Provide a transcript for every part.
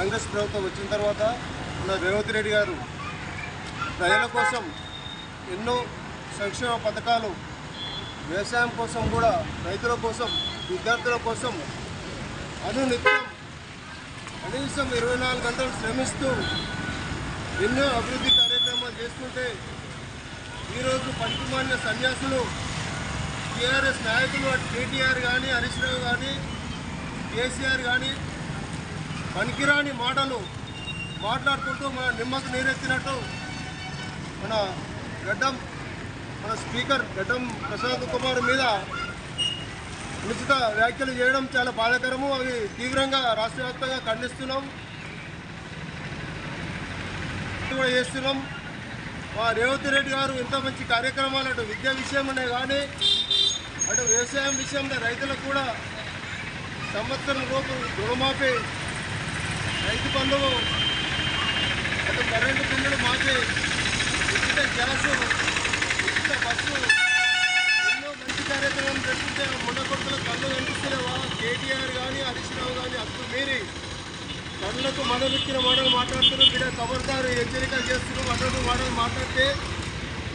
కాంగ్రెస్ ప్రభుత్వం వచ్చిన తర్వాత మన రేవంత్ రెడ్డి గారు ప్రజల కోసం ఎన్నో సంక్షేమ పథకాలు వ్యవసాయం కోసం కూడా రైతుల కోసం విద్యార్థుల కోసం అనునిత్యం కనీసం ఇరవై నాలుగు గంటలు శ్రమిస్తూ ఎన్నో అభివృద్ధి కార్యక్రమాలు చేస్తుంటే ఈరోజు పనికిమాలిన సన్యాసులు టీఆర్ఎస్ నాయకులు అటు కేటీఆర్ కానీ హరీష్ రావు కానీ కేసీఆర్ కానీ పనికిరాని మాటలు మాట్లాడుకుంటూ మన నిమ్మకు నీరెత్తినట్టు మన గడ్డం మన స్పీకర్ గడ్డం ప్రసాద్ కుమార్ మీద ఉచిత వ్యాఖ్యలు చేయడం చాలా బాధాకరము. అవి తీవ్రంగా రాష్ట్ర వ్యాప్తంగా ఖండిస్తున్నాం. కూడా చేస్తున్నాం. మా రేవంత్ రెడ్డి గారు ఇంత మంచి కార్యక్రమాలు అటు విద్యా విషయంలోనే కానీ అటు వ్యవసాయం విషయంలో రైతులకు కూడా సంవత్సరం లోపు రుణమాఫీ రైతు బంధువు అటు కరెంటు బిల్లులు మాఫీ ఉచిత గ్యాసు ఉచిత బస్సు ఎన్నో మంచి కార్యక్రమం చేస్తుంటే ముండ కళ్ళు కనిపిస్తున్నావా కేటీఆర్ కానీ హరీష్ రావు కానీ అప్పుడు మీరి. కళ్ళకు మనమిచ్చిన మాటలు మాట్లాడుతున్నారు బిడ్డ ఖబర్దారు హెచ్చరికలు చేస్తున్నారు అటువంటి మాటలు మాట్లాడితే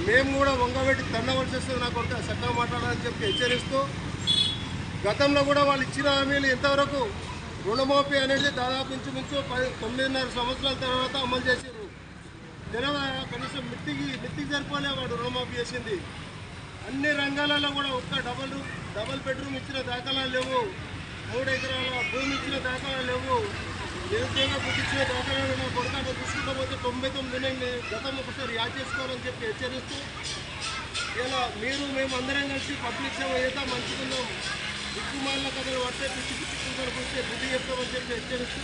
మేము కూడా వంగబెట్టి తండవలసి వస్తుంది నా కొడుకు చక్కగా మాట్లాడాలని చెప్పి హెచ్చరిస్తూ గతంలో కూడా వాళ్ళు ఇచ్చిన హామీలు ఎంతవరకు రుణమాఫీ అనేది దాదాపు ఇంచుమించు పది తొమ్మిదిన్నర సంవత్సరాల తర్వాత అమలు చేసారు తెలంగాణ కనీసం మిత్తికి మిత్తికి సరిపోలే వాడు రుణమాఫీ చేసింది. అన్ని రంగాలలో కూడా ఒక్క డబల్ డబల్ బెడ్రూమ్ ఇచ్చిన దాఖలాలు లేవు. మూడు ఎకరాల భూమి ఇచ్చిన దాఖలాలు లేవు. నిరుద్యోగ బుద్ధి ఇచ్చిన దాఖలాలు మా కొడుకు చూసుకుంటూ పోతే తొంభై తొమ్మిది గతం ఒకసారి యాద్ చేసుకోవాలని చెప్పి హెచ్చరిస్తూ ఇలా మీరు మేము అందరం కలిసి పబ్లిక్ సేవ చేద్దా మంచిగున్నాం దిక్కుమాలిన కథలు పడితే పిచ్చి పిచ్చి కుంటలు కూర్చే బుద్ధి చెప్తామని చెప్పి హెచ్చరిస్తూ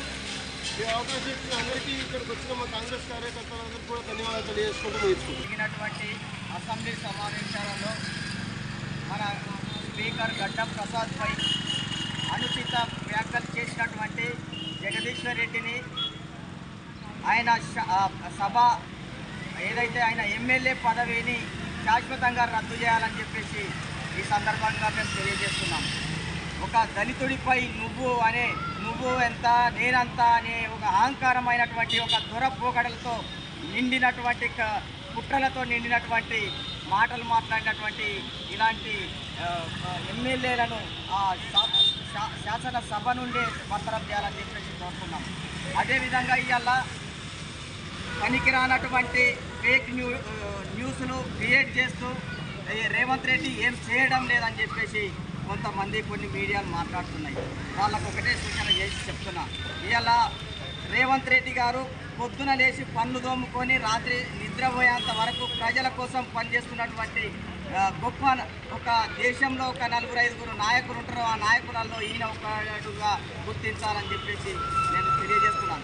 ఈ అవకాశం ఇచ్చిన అందరికీ ఇక్కడికి వచ్చిన మా కాంగ్రెస్ కార్యకర్తలందరికీ కూడా ధన్యవాదాలు తెలియజేసుకుంటూ ముగించుకుంటాం జరిగినటువంటి అసెంబ్లీ సమావేశాలలో మన స్పీకర్ గడ్డం ప్రసాద్పై అనుచిత వ్యాఖ్యలు చేసినటువంటి జగదీశ్వర్ రెడ్డిని ఆయన సభ ఏదైతే ఆయన ఎమ్మెల్యే పదవిని శాశ్వతంగా రద్దు చేయాలని చెప్పేసి ఈ సందర్భంగా మేము తెలియజేస్తున్నాం. ఒక దళితుడిపై నువ్వు అనే నువ్వు ఎంత నేనంత అనే ఒక అహంకారమైనటువంటి ఒక దురపోకడలతో నిండినటువంటి కుట్రలతో నిండినటువంటి మాటలు మాట్లాడినటువంటి ఇలాంటి ఆ, ఎమ్మెల్యేలను శా- శాసనసభ నుండే బర్తరఫ్ చేయాలని చెప్పేసి కోరుతున్నాం అదేవిధంగా ఇవాళ పనికిరానటువంటి ఫేక్ న్యూ న్యూస్ను క్రియేట్ చేస్తూ రేవంత్ రెడ్డి ఏం చేయడం లేదని చెప్పేసి కొంతమంది కొన్ని మీడియాలు మాట్లాడుతున్నాయి. వాళ్ళకు ఒకటే సూచన చేసి చెప్తున్నా. ఇలా రేవంత్ రెడ్డి గారు పొద్దున లేచి పన్ను దోముకొని రాత్రి నిద్రపోయేంత వరకు ప్రజల కోసం పనిచేస్తున్నటువంటి గొప్ప ఒక దేశంలో ఒక నలుగురు ఐదుగురు నాయకులు ఉంటారు. ఆ నాయకులలో ఈయన ఒకడుగా గుర్తించాలని చెప్పేసి నేను తెలియజేస్తున్నాను.